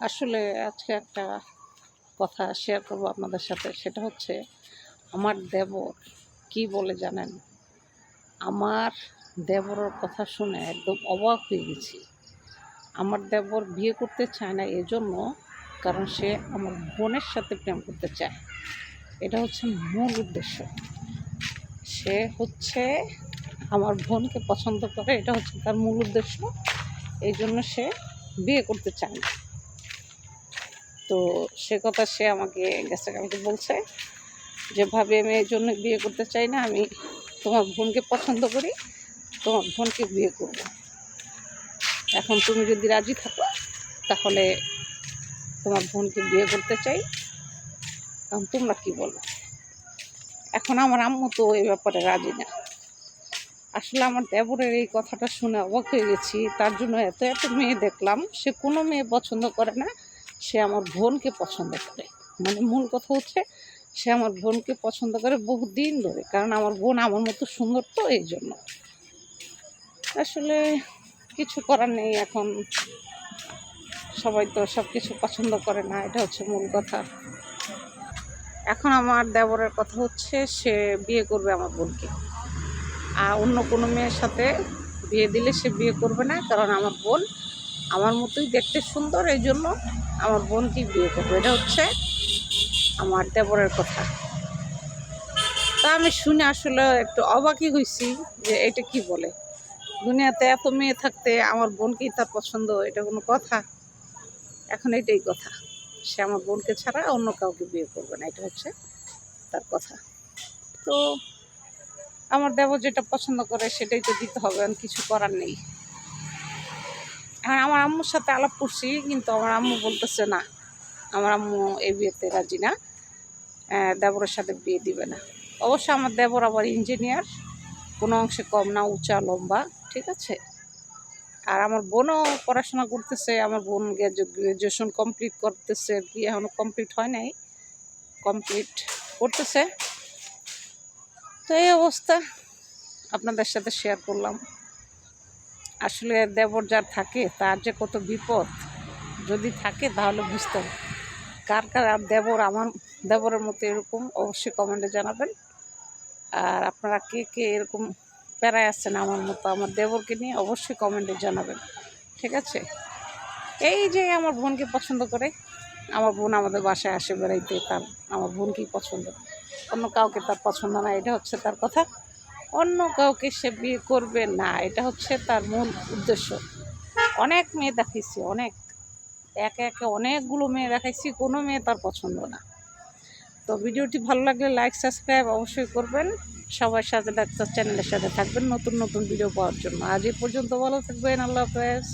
আসলে আজকে একটা কথা শেয়ার করব আপনাদের সাথে। সেটা হচ্ছে, আমার দেবর কি বলে জানেন? আমার দেবরের কথা শুনে একদম অবাক হয়ে গেছি। আমার দেবর বিয়ে করতে চায় না এজন্য কারণ সে আমার বোনের সাথে প্রেম করতে চায়। এটা হচ্ছে মূল উদ্দেশ্য। সে হচ্ছে আমার বোনকে পছন্দ করে, এটা হচ্ছে তার মূল উদ্দেশ্য। এই জন্য সে বিয়ে করতে চায় না। তো সে কথা সে আমাকে গেছে কালকে বলছে যে, ভাবে, আমি এই জন্য বিয়ে করতে চাই না, আমি তোমার বোনকে পছন্দ করি, তোমার বোনকে বিয়ে করব। এখন তুমি যদি রাজি থাকো, তাহলে তোমার বোনকে বিয়ে করতে চাই। এখন তোমরা কি বলো? এখন আমার আম্মু তো এই ব্যাপারে রাজি না। আসলে আমার দেবরের এই কথাটা শুনে অবাক হয়ে গেছি। তার জন্য এত এত মেয়ে দেখলাম। সে কোনো মেয়ে পছন্দ করে না। সে আমার বোনকে পছন্দ করে। মানে মূল কথা হচ্ছে, সে আমার বোনকে পছন্দ করে বহুদিন ধরে, কারণ আমার বোন আমার মতো সুন্দর তো এই জন্য। আসলে কিছু করার নেই এখন। সবাই তো সব কিছু পছন্দ করে না, এটা হচ্ছে মূল কথা। এখন আমার দেবরের কথা হচ্ছে, সে বিয়ে করবে আমার বোনকে। আর অন্য কোনো মেয়ের সাথে বিয়ে দিলে সে বিয়ে করবে না, কারণ আমার বোন আমার মতোই দেখতে সুন্দর, এই জন্য আমার বোনকেই বিয়ে করবে। এটা হচ্ছে আমার দেবরের কথা। তা আমি শুনে আসলে একটু অবাকই হয়েছি যে এটা কি বলে? দুনিয়াতে এত মেয়ে থাকতে আমার বোনকেই তার পছন্দ, এটা কোনো কথা? এখন এটাই কথা। সে আমার বোনকে ছাড়া অন্য কাউকে বিয়ে করবে না, এটা হচ্ছে তার কথা। তো আমার দেবর যেটা পছন্দ করে সেটাই তো দিতে হবে কিছু করার নেই। হ্যাঁ আমার আম্মুর সাথে আলাপ করছি, কিন্তু আমার আম্মু বলতেছে না। আমার আম্মু এই বিয়েতে রাজি না। দেবরের সাথে বিয়ে দিবে না। অবশ্য আমার দেবর আবার ইঞ্জিনিয়ার কোনো অংশে কম না, উঁচা, লম্বা, ঠিক আছে? আর আমার বোনও পড়াশোনা করতেছে, আমার বোন গ্র্যাজুয়েশন কমপ্লিট করতেছে কি এখনও কমপ্লিট হয় নাই। কমপ্লিট করতেছে। তো এই অবস্থা। আপনাদের সাথে শেয়ার করলাম। আসলে দেবর যার থাকে, তার যে কত বিপদ, যদি থাকে তাহলে বুঝতে হবে। কার কার দেবর আমার, দেবরের মতো এরকম, অবশ্যই কমেন্টে জানাবেন। আর আপনারা কে কে এরকম প্যারায় আছেন আমার মতো, আমার দেবরকে নিয়ে অবশ্যই কমেন্টে জানাবেন। ঠিক আছে? এই যে আমার বোনকে পছন্দ করে, আমার বোন আমাদের বাসায় আসে বেড়াইতে, তার, আমার বোনকেই পছন্দ। অন্য কাউকে তার পছন্দ না, এটা হচ্ছে তার কথা। অন্য কাউকে সে বিয়ে করবে না, এটা হচ্ছে তার মূল উদ্দেশ্য। অনেক মেয়ে দেখাইছি, অনেক। একে একে অনেকগুলো মেয়ে দেখাইছি, কোনো মেয়ে তার পছন্দ না। তো ভিডিওটি ভালো লাগলে লাইক, সাবস্ক্রাইব অবশ্যই করবেন। সবার সাথে ডাক্তার চ্যানেলের সাথে থাকবেন নতুন নতুন ভিডিও পাওয়ার জন্য। আজ এ পর্যন্ত ভালো থাকবেন, আল্লাহ হাফেজ।